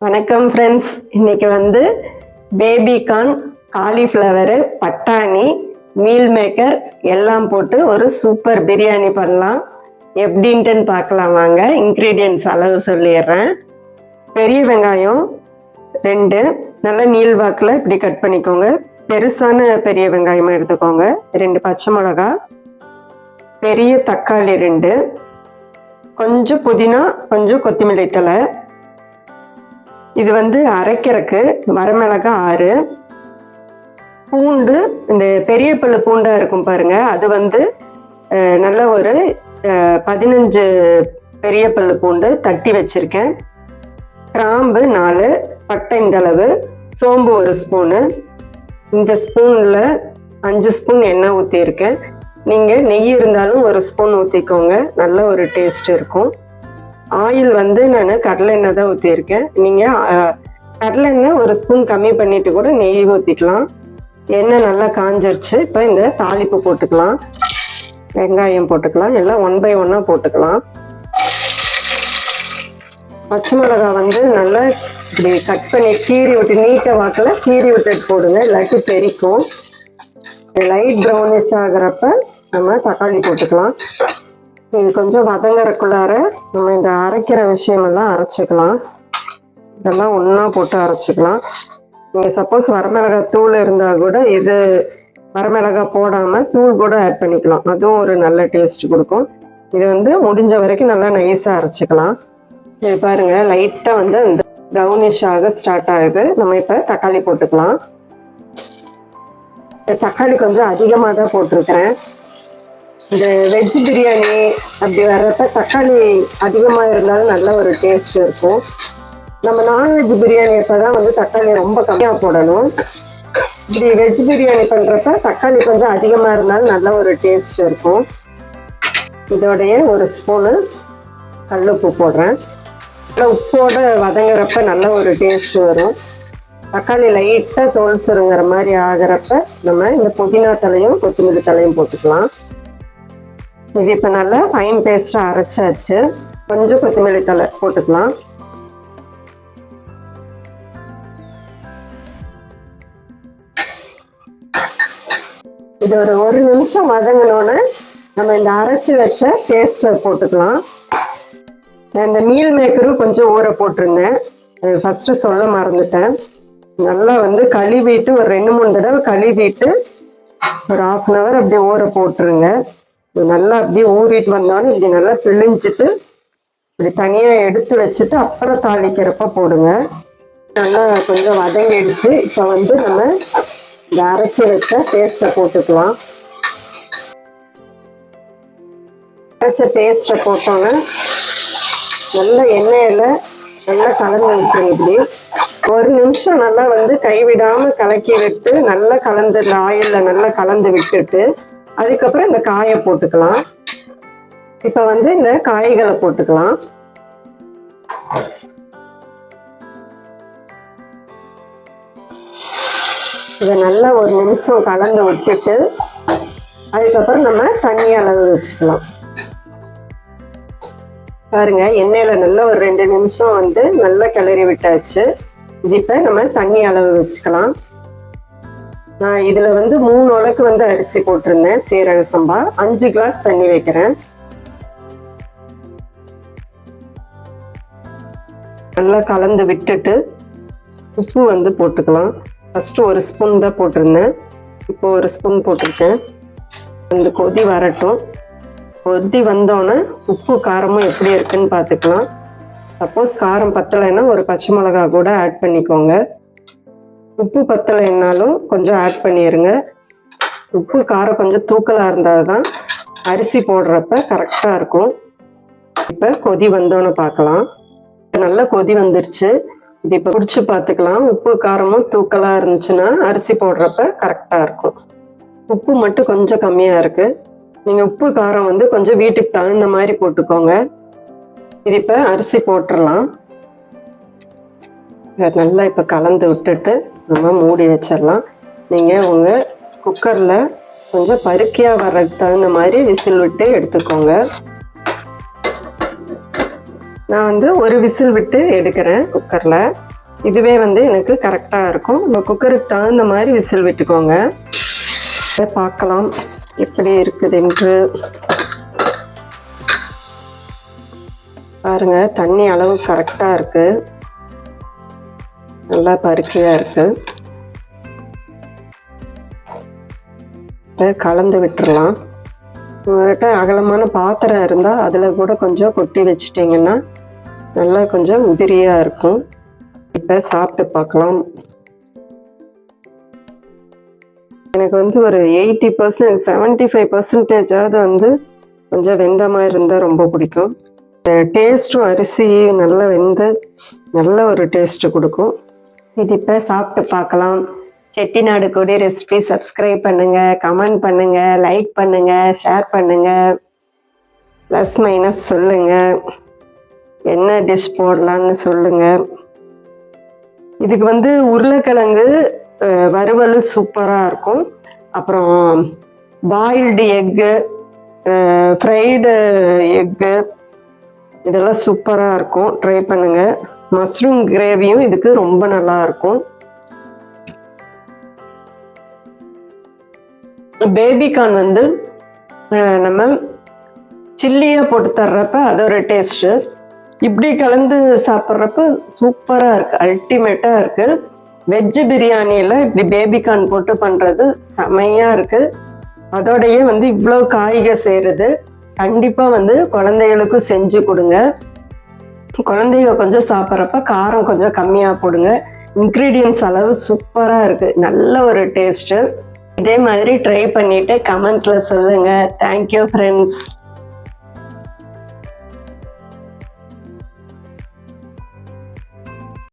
வணக்கம் ஃப்ரெண்ட்ஸ் இன்னைக்கு வந்து பேபிகார்ன் காலிஃப்ளவரு பட்டாணி மீல் மேக்கர் எல்லாம் போட்டு ஒரு சூப்பர் பிரியாணி பண்ணலாம். எப்படின்ட்டுன்னு பார்க்கலாம் வாங்க. இன்க்ரீடியன்ட்ஸ் அளவு சொல்லிடுறேன். பெரிய வெங்காயம் ரெண்டு. நல்ல நீள்வாக்கில் இப்படி கட் பண்ணிக்கோங்க. பெருசான பெரிய வெங்காயமாக எடுத்துக்கோங்க. ரெண்டு பச்சை மிளகா. பெரிய தக்காளி ரெண்டு. கொஞ்சம் புதினா கொஞ்சம் கொத்தமல்லி தழை. இது வந்து அரைக்கிறக்கு வரமிளகா ஆறு. பூண்டு இந்த பெரிய பல்லு பூண்டாக இருக்கும் பாருங்கள் அது வந்து நல்ல ஒரு பதினஞ்சு பெரிய பல்லு பூண்டு தட்டி வச்சிருக்கேன். கிராம்பு நாலு பட்டை இந்த அளவு சோம்பு ஒரு ஸ்பூனு. இந்த ஸ்பூனில் அஞ்சு ஸ்பூன் எண்ணெய் ஊற்றியிருக்கேன் நீங்கள் நெய் இருந்தாலும் ஒரு ஸ்பூன் ஊற்றிக்கோங்க நல்ல ஒரு டேஸ்ட் இருக்கும். ஆயில் வந்து நான் கடலை எண்ணெய் தான் ஊற்றியிருக்கேன் நீங்கள் கடலை எண்ணெய் ஒரு ஸ்பூன் கம்மி பண்ணிட்டு கூட நெய் ஊற்றிக்கலாம் எண்ணெய் நல்லா காஞ்சிருச்சு. இப்போ இந்த தாளிப்பு போட்டுக்கலாம். வெங்காயம் போட்டுக்கலாம். எல்லாம் ஒன் பை ஒன்னாக போட்டுக்கலாம். பச்சை மிளகாய் வந்து நல்லா இப்படி கட் பண்ணி கீறி விட்டு நீட்டை வாக்கில் கீறி விட்டுட்டு போடுங்க. இல்லாட்டி பெரிக்கும். லைட் ப்ரௌனிஷ் ஆகிறப்ப நம்ம தக்காளி போட்டுக்கலாம். இது கொஞ்சம் வதங்கறக்குள்ளார நம்ம இந்த அரைக்கிற விஷயமெல்லாம் அரைச்சிக்கலாம். இதெல்லாம் ஒன்றா போட்டு அரைச்சிக்கலாம். நீங்கள் சப்போஸ் வரமிளகாய் தூள் இருந்தால் கூட இது வரமிளகாய் போடாமல் தூள் கூட ஆட் பண்ணிக்கலாம். அதுவும் ஒரு நல்ல டேஸ்ட் கொடுக்கும். இது வந்து முடிஞ்ச வரைக்கும் நல்லா நைஸாக அரைச்சிக்கலாம். இது பாருங்கள் லைட்டாக வந்து இந்த ப்ரௌனிஷ் ஆக ஸ்டார்ட் ஆகுது. நம்ம இப்போ தக்காளி போட்டுக்கலாம். தக்காளி கொஞ்சம் அதிகமாக தான் போட்டிருக்கிறேன். இந்த வெஜ் பிரியாணி அப்படி வர்றப்ப தக்காளி அதிகமாக இருந்தாலும் நல்ல ஒரு டேஸ்ட் இருக்கும். நம்ம நான்வெஜ் பிரியாணி அப்போ தான் வந்து தக்காளி ரொம்ப கம்மியாக போடணும். இப்படி வெஜ் பிரியாணி பண்ணுறப்ப தக்காளி கொஞ்சம் அதிகமாக இருந்தாலும் நல்ல ஒரு டேஸ்ட் இருக்கும். இதோடைய ஒரு ஸ்பூனு கல்லுப்பு போடுறேன். நல்லா உப்போட வதங்குறப்ப நல்ல ஒரு டேஸ்ட் வரும். தக்காளி லைட்டாக தோல் சுருங்குற மாதிரி ஆகிறப்ப நம்ம இந்த புதினா தலையும் கொத்தமல்லி தலையும் போட்டுக்கலாம். இது இப்போ நல்லா ஃபைன் பேஸ்ட்டாக அரைச்சாச்சு. கொஞ்சம் கொத்தமல்லி தலை போட்டுக்கலாம். இது ஒரு ஒரு நிமிஷம் வதங்கினோன்னு நம்ம இந்த அரைச்சி வச்ச பேஸ்ட்டை போட்டுக்கலாம். நான் இந்த மீல் மேக்கரும் கொஞ்சம் ஊற போட்டிருந்தேன் ஃபஸ்ட்டு சொல்ல மறந்துட்டேன். நல்லா வந்து கழுவிட்டு ஒரு ரெண்டு மூணு தடவை கழுவிட்டு ஒரு ஆஃப் அன் ஹவர் அப்படியே ஊற போட்டுருங்க. நல்லா அப்படியே ஊறிட்டு வந்தோடனே இப்படி நல்லா பிழிஞ்சிட்டு இப்படி தனியாக எடுத்து வச்சுட்டு அப்புறம் தாளிக்கிறப்ப போடுங்க. நல்லா கொஞ்சம் வதங்கிடுச்சு. இப்போ வந்து நம்ம இந்த அரைச்சி வச்ச பேஸ்ட்டை போட்டுக்கலாம். அரைச்ச பேஸ்ட்டை போட்டோன்னா நல்ல எண்ணெயில் நல்லா கலந்து விட்டுருங்க இப்படி. ஒரு நிமிஷம் நல்லா வந்து கைவிடாம கலக்கி விட்டு நல்லா கலந்து இந்த ஆயில்ல நல்லா கலந்து விட்டுட்டு அதுக்கப்புறம் இந்த காயை போட்டுக்கலாம். இப்போ வந்து இந்த காய்களை போட்டுக்கலாம். இதை நல்லா ஒரு நிமிஷம் கலந்து விட்டுட்டு அதுக்கப்புறம் நம்ம தண்ணி அளவு வச்சுக்கலாம். பாருங்க எண்ணெயில நல்லா ஒரு ரெண்டு நிமிஷம் வந்து நல்லா கிளறி விட்டாச்சு. இது இப்போ நம்ம தண்ணி அளவு வச்சுக்கலாம். நான் இதுல வந்து மூணு உலக்கு வந்து அரிசி போட்டிருந்தேன். சீரக சம்பா. அஞ்சு கிளாஸ் தண்ணி வைக்கிறேன். நல்லா கலந்து விட்டுட்டு உப்பு வந்து போட்டுக்கலாம். ஃபர்ஸ்ட் ஒரு ஸ்பூன் தான் போட்டிருந்தேன். இப்போ ஒரு ஸ்பூன் போட்டிருக்கேன். அந்த கொதி வரட்டும். கொதி வந்தோன்னே உப்பு காரமும் எப்படி இருக்குன்னு பார்த்துக்கலாம். சப்போஸ் காரம் பத்தலைன்னா ஒரு பச்சை மிளகா கூட ஆட் பண்ணிக்கோங்க. உப்பு பத்தலைன்னாலும் கொஞ்சம் ஆட் பண்ணிடுங்க உப்பு காரம் கொஞ்சம் தூக்கலாக இருந்தால் தான் அரிசி போடுறப்ப கரெக்டாக இருக்கும். இப்போ கொதி வந்தோன்னு பார்க்கலாம் நல்லா கொதி வந்துருச்சு. இது இப்போ குடிச்சு பார்த்துக்கலாம் உப்பு காரமும் தூக்கலாக இருந்துச்சுன்னா அரிசி போடுறப்ப கரெக்டாக இருக்கும். உப்பு மட்டும் கொஞ்சம் கம்மியாக இருக்குது நீங்கள் உப்பு காரம் வந்து கொஞ்சம் வீட்டுக்கு தகுந்த மாதிரி போட்டுக்கோங்க. இது இப்போ அரிசி போட்டுடலாம் நல்லா இப்போ கலந்து விட்டுட்டு நம்ம மூடி வச்சிடலாம். நீங்கள் உங்கள் குக்கரில் கொஞ்சம் பருக்கியாக வர்றதுக்கு தகுந்த மாதிரி விசில் விட்டு எடுத்துக்கோங்க. நான் வந்து ஒரு விசில் விட்டு எடுக்கிறேன் குக்கரில். இதுவே வந்து எனக்கு கரெக்டாக இருக்கும். நம்ம குக்கருக்கு தகுந்த மாதிரி விசில் விட்டுக்கோங்க. இதை பார்க்கலாம். எப்படி இருக்குது என்று. பாருங்கள் தண்ணி அளவு கரெக்டாக இருக்குது நல்லா பருக்கையாக இருக்கு. கலந்து விட்டுறலாம். உங்கள்கிட்ட அகலமான பாத்திரம் இருந்தால் அதில் கூட கொஞ்சம் கொட்டி வச்சிட்டிங்கன்னா நல்லா கொஞ்சம் உதிரியாக இருக்கும். இப்போ சாப்பிட்டு பார்க்கலாம். எனக்கு வந்து ஒரு எயிட்டி பர்சன்ட் செவன்ட்டி ஃபைவ் பர்சன்டேஜாவது வந்து கொஞ்சம் வெந்த மாதிரி இருந்தால் ரொம்ப பிடிக்கும். டேஸ்ட்டும் அரிசி நல்லா வெந்து நல்ல ஒரு டேஸ்ட்டு கொடுக்கும். இது இப்போ சாப்பிட்டு பார்க்கலாம். செட்டிநாடு கொடி ரெசிபி சப்ஸ்கிரைப் பண்ணுங்க கமெண்ட் பண்ணுங்க லைக் பண்ணுங்க ஷேர் பண்ணுங்க. ப்ளஸ் மைனஸ் சொல்லுங்க. என்ன டிஷ் போடலான்னு சொல்லுங்க. இதுக்கு வந்து உருளைக்கிழங்கு வறுவல் சூப்பராக இருக்கும். அப்புறம் பாயில்டு எக்கு ஃப்ரைடு எக்கு இதெல்லாம் சூப்பராக இருக்கும். ட்ரை பண்ணுங்கள் மஷ்ரூம் கிரேவியும் இதுக்கு ரொம்ப நல்லா இருக்கும். பேபிகார்ன் வந்து நம்ம சில்லியாக போட்டு தர்றப்ப அது ஒரு டேஸ்ட்டு இப்படி கலந்து சாப்பிட்றப்ப சூப்பராக இருக்குது அல்டிமேட்டாக இருக்குது வெஜ்ஜு பிரியாணியில் இப்படி பேபிகார்ன் போட்டு பண்ணுறது செமையாக இருக்குது அதோடையே வந்து இவ்வளோ காய்க செய்கிறது கண்டிப்பாக வந்து குழந்தைகளுக்கும் செஞ்சு கொடுங்க. குழந்தைங்க கொஞ்சம் சாப்பிட்றப்ப காரம் கொஞ்சம் கம்மியாக போடுங்க. இன்க்ரீடியன்ஸ் அளவு சூப்பராக இருக்குது நல்ல ஒரு டேஸ்ட்டு இதே மாதிரி ட்ரை பண்ணிவிட்டு கமெண்ட்டில் சொல்லுங்கள் தேங்க்யூ ஃப்ரெண்ட்ஸ்